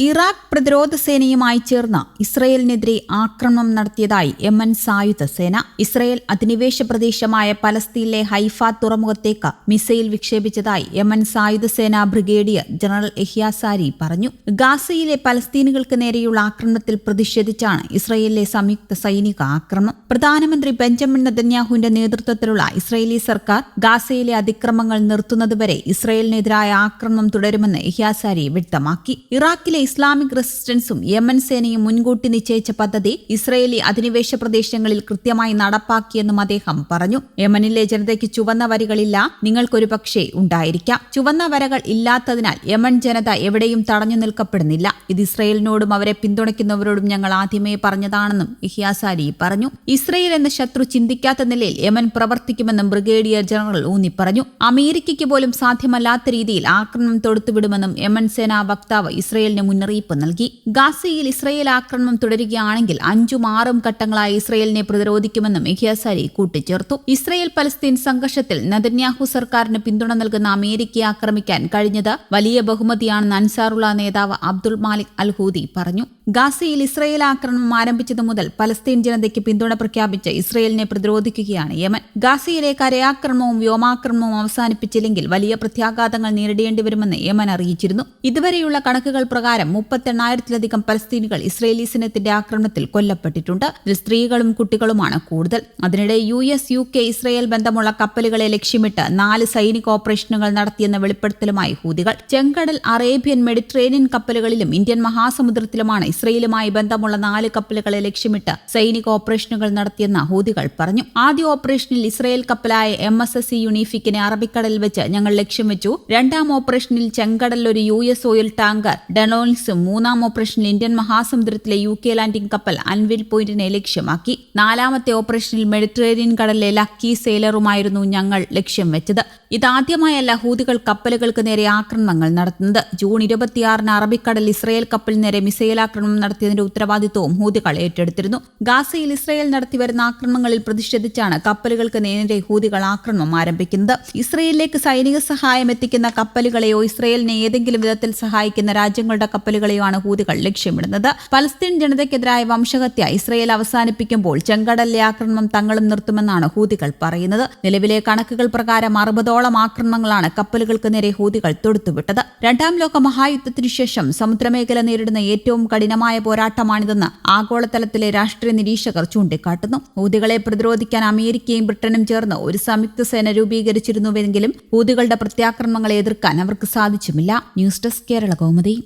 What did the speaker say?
Iraq പ്രതിരോധ സേനയുമായി ചേർന്ന് ഇസ്രയേലിനെതിരെ ആക്രമണം നടത്തിയതായി യമൻ സായുധ സേന. ഇസ്രയേൽ അധിനിവേശ പ്രദേശമായ പലസ്തീനിലെ ഹൈഫ തുറമുഖത്തേക്ക് മിസൈൽ വിക്ഷേപിച്ചതായി യമൻ സായുധ സേന ബ്രിഗേഡിയർ ജനറൽ എഹിയാസാരി പറഞ്ഞു. ഗാസയിലെ പലസ്തീനുകൾക്ക് നേരെയുള്ള ആക്രമണത്തിൽ പ്രതിഷേധിച്ചാണ് ഇസ്രയേലിലെ സംയുക്ത സൈനിക ആക്രമണം പ്രധാനമന്ത്രി ബെഞ്ചമിൻ നെതന്യാഹുവിന്റെ നേതൃത്വത്തിലുള്ള ഇസ്രയേലി സർക്കാർ ഗാസയിലെ അതിക്രമങ്ങൾ നിർത്തുന്നതുവരെ ഇസ്രയേലിനെതിരായ ആക്രമണം തുടരുമെന്ന് എഹിയാസാരി വ്യക്തമാക്കി. ഇറാഖിലെ ഇസ്ലാമിക് റെസിസ്റ്റൻസും യമൻ സേനയും മുൻകൂട്ടി നിശ്ചയിച്ച പദ്ധതി ഇസ്രയേലി അധിനിവേശ പ്രദേശങ്ങളിൽ കൃത്യമായി നടപ്പാക്കിയെന്നും അദ്ദേഹം പറഞ്ഞു. യമനിലെ ജനതയ്ക്ക് ചുവന്ന വരികളില്ല നിങ്ങൾക്കൊരു പക്ഷേ ഉണ്ടായിരിക്കാം. ചുവന്ന വരകൾ ഇല്ലാത്തതിനാൽ യമൻ ജനത എവിടെയും തടഞ്ഞു നിൽക്കപ്പെടുന്നില്ല. ഇത് ഇസ്രയേലിനോടും അവരെ പിന്തുണയ്ക്കുന്നവരോടും ഞങ്ങൾ ആദ്യമേ പറഞ്ഞതാണെന്നും ഇഹിയാസാരി പറഞ്ഞു. ഇസ്രയേൽ എന്ന ശത്രു ചിന്തിക്കാത്ത നിലയിൽ യമൻ പ്രവർത്തിക്കുമെന്നും ബ്രിഗേഡിയർ ജനറൽ ഊന്നി പറഞ്ഞു. അമേരിക്കയ്ക്ക് പോലും സാധ്യമല്ലാത്ത രീതിയിൽ ആക്രമണം തൊടുത്തുവിടുമെന്നും യമൻ സേനാ വക്താവ് ഇസ്രയേലിന് മുന്നറിയിപ്പ് നൽകി. ഗാസയിൽ ഇസ്രയേൽ ആക്രമണം തുടരുകയാണെങ്കിൽ അഞ്ചും ആറും ഘട്ടങ്ങളായി ഇസ്രയേലിനെ പ്രതിരോധിക്കുമെന്നും ഇഖിയാസാരി കൂട്ടിച്ചേർത്തു. ഇസ്രയേൽ പലസ്തീൻ സംഘർഷത്തിൽ നദന്യാഹു സർക്കാരിന് പിന്തുണ നൽകുന്ന അമേരിക്കയെ ആക്രമിക്കാൻ കഴിഞ്ഞത് വലിയ ബഹുമതിയാണെന്ന് അൻസാറുള്ള നേതാവ് അബ്ദുൾ മാലിക് അൽഹൂദി പറഞ്ഞു. ഗാസയിൽ ഇസ്രയേൽ ആക്രമണം ആരംഭിച്ചതു മുതൽ പലസ്തീൻ ജനതയ്ക്ക് പിന്തുണ പ്രഖ്യാപിച്ച് ഇസ്രയേലിനെ പ്രതിരോധിക്കുകയാണ് യമൻ. ഗാസയിലെ കരയാക്രമണവും വ്യോമാക്രമണവും അവസാനിപ്പിച്ചില്ലെങ്കിൽ വലിയ പ്രത്യാഘാതങ്ങൾ നേരിടേണ്ടി വരുമെന്ന് യമൻ അറിയിച്ചിരുന്നു. ഇതുവരെയുള്ള കണക്കുകൾ പ്രകാരം മുപ്പത്തെണ്ണായിരത്തിലധികം പലസ്തീനുകൾ ഇസ്രയേലി സൈന്യത്തിന്റെ ആക്രമണത്തിൽ കൊല്ലപ്പെട്ടിട്ടുണ്ട്. ഇതിൽ സ്ത്രീകളും കുട്ടികളുമാണ് കൂടുതൽ. അതിനിടെ U S U K Israel ബന്ധമുള്ള കപ്പലുകളെ ലക്ഷ്യമിട്ട് നാല് സൈനിക ഓപ്പറേഷനുകൾ നടത്തിയെന്ന വെളിപ്പെടുത്തലുമായി ഹൂതികൾ. ചെങ്കടൽ അറേബ്യൻ മെഡിറ്ററേനിയൻ കപ്പലുകളിലും ഇന്ത്യൻ മഹാസമുദ്രത്തിലുമാണ് ഇസ്രയേലുമായി ബന്ധമുള്ള നാല് കപ്പലുകളെ ലക്ഷ്യമിട്ട് സൈനിക ഓപ്പറേഷനുകൾ നടത്തിയെന്ന് ഹൂതികൾ പറഞ്ഞു. ആദ്യ ഓപ്പറേഷനിൽ ഇസ്രയേൽ കപ്പലായ എം എസ് എസ് സി യുണീഫിക്കിനെ അറബിക്കടലിൽ വെച്ച് ഞങ്ങൾ ലക്ഷ്യം വെച്ചു. രണ്ടാം ഓപ്പറേഷനിൽ ചെങ്കടലിൽ ഒരു യു എസ് ഓയിൽ ടാങ്കർ ഡെനോൾസും മൂന്നാം ഓപ്പറേഷനിൽ ഇന്ത്യൻ മഹാസമുദ്രത്തിലെ യു കെ ലാൻഡിംഗ് കപ്പൽ അൻവിൽ പോയിന്റിനെ ലക്ഷ്യമാക്കി. നാലാമത്തെ ഓപ്പറേഷനിൽ മെഡിറ്ററേനിയൻ കടലിലെ ലക്കി സെയിലറുമായിരുന്നു ഞങ്ങൾ ലക്ഷ്യം വെച്ചത്. ഇതാദ്യമായല്ല ഹൂതികൾ കപ്പലുകൾക്ക് നേരെ ആക്രമണങ്ങൾ നടത്തുന്നത്. ജൂൺ ഇരുപത്തിയാറിന് അറബിക്കടൽ ഇസ്രയേൽ കപ്പലിന് നേരെ മിസൈൽ ആക്രമണം നടത്തിയതിന്റെ ഉത്തരവാദിത്വവും ഹൂതികൾ ഏറ്റെടുത്തിരുന്നു. ഗാസയിൽ ഇസ്രയേൽ നടത്തിവരുന്ന ആക്രമണങ്ങളിൽ പ്രതിഷേധിച്ചാണ് കപ്പലുകൾക്ക് നേരെ ഹൂതികൾ ആക്രമണം ആരംഭിക്കുന്നത്. ഇസ്രയേലിലേക്ക് സൈനിക സഹായം എത്തിക്കുന്ന കപ്പലുകളെയോ ഇസ്രയേലിനെ ഏതെങ്കിലും വിധത്തിൽ സഹായിക്കുന്ന രാജ്യങ്ങളുടെ കപ്പലുകളെയോ ആണ് ഹൂതികൾ ലക്ഷ്യമിടുന്നത്. പലസ്തീൻ ജനതയ്ക്കെതിരായ വംശഹത്യ ഇസ്രയേൽ അവസാനിപ്പിക്കുമ്പോൾ ചെങ്കടലിലെ ആക്രമണം തങ്ങളും നിർത്തുമെന്നാണ് ഹൂതികൾ പറയുന്നത്. നിലവിലെ കണക്കുകൾ പ്രകാരം അറുപതോളം ആക്രമണങ്ങളാണ് കപ്പലുകൾക്ക് നേരെ ഹൂതികൾ തൊടുത്തുവിട്ടത്. രണ്ടാം ലോക മഹായുദ്ധത്തിനു ശേഷം സമുദ്രമേഖല നേരിടുന്ന ഏറ്റവും കഠിനമായ പോരാട്ടമാണിതെന്ന് ആഗോളതലത്തിലെ രാഷ്ട്രീയ നിരീക്ഷകർ ചൂണ്ടിക്കാട്ടുന്നു. ഹൂതികളെ പ്രതിരോധിക്കാൻ അമേരിക്കയും ബ്രിട്ടനും ചേർന്ന് ഒരു സംയുക്ത സേന രൂപീകരിച്ചിരുന്നുവെങ്കിലും ഹൂതികളുടെ പ്രത്യാക്രമണങ്ങളെ എതിർക്കാൻ അവർക്ക് സാധിച്ചുമില്ല. News desk Kerala Kaumudi.